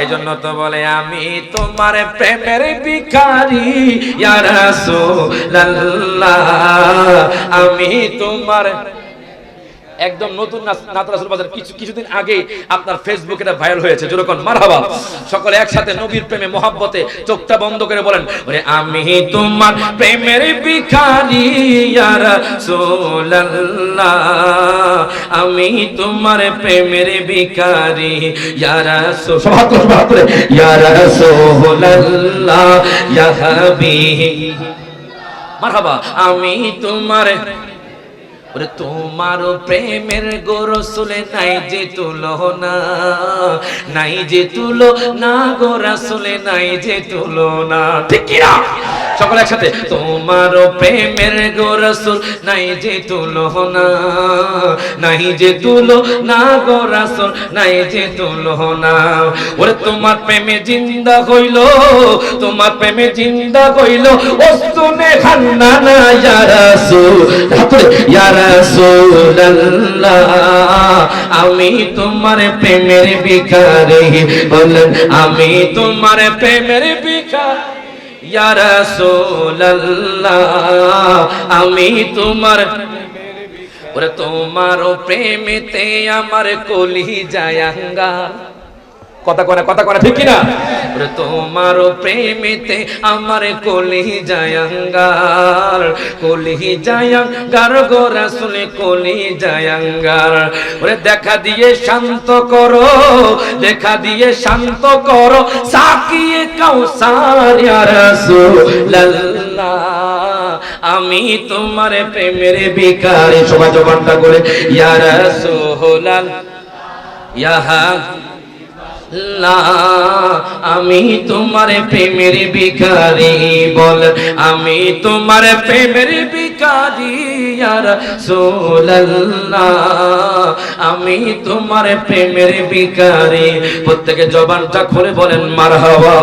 এই জন্য তো বলে আমি তোমার প্রেমের ভিখারি ইয়া রাসূলুল্লাহ আমি তোমার একদম নতুন নাচ- নাত রাসূল বাজার। কিছু কিছুদিন আগে আপনার ফেসবুকে এটা ভাইরাল হয়েছে। যেরকম মারহাবা। সকলে একসাথে নবীর প্রেমে, মহাব্বতে চোখটা বন্ধ করে বলেন, ওরে আমি তোমার প্রেমের ভিখারি, ইয়া রাসূলুল্লাহ। আমি তোমার প্রেমের ভিখারি, ইয়া রাসূল সব হাত করে সব হাত করে ইয়া রাসূলুল্লাহ, ইয়া হাবিব মারহাবা, আমি তোমার ওরে তোমার প্রেমের গোরসুলে নাই যে তুলো না, নাই যে তুলো না নাই যে তুলো না। ঠিক কি সকলে একসাথে, তোমার প্রেমের গোরসুল নাই যে তুলো না, নাই যে তুলো না গোরসুল নাই যে তুলো না। ওরে তোমার প্রেমে জিন্দা হইল, তোমার প্রেমে জিন্দা হইল খান্না না তারপরে আমি তোমার প্রেমের বিকারে বলেন, আমি তোমার প্রেমের বিকার আমি তোমার ওরে তোমার প্রেমেতে আমার কলি যায়াঙ্গা কথা করে কথা করে ঠিক কিনা? তোমার প্রেমেতে আমার কলি যায়াঙ্গার কলি যায়াঙ্গার গো রাসুলে কলি যায়াঙ্গার ওরে দেখা দিয়ে শান্ত করো, দেখা দিয়ে শান্ত করো, সাকিয়ে কাউসার, ইয়া আমি তোমার প্রেমের ভিখারি। সবাই জবানটা করে ইয়া রাসূলুল্লাহ, ইয়া আমি তোমার প্রেমের ভিখারি বল, আমি তোমার প্রেমের ভিখারি আর আমি তোমার প্রেমের ভিখারি, প্রত্যেকে জবানটা খুলে বলেন মার হওয়া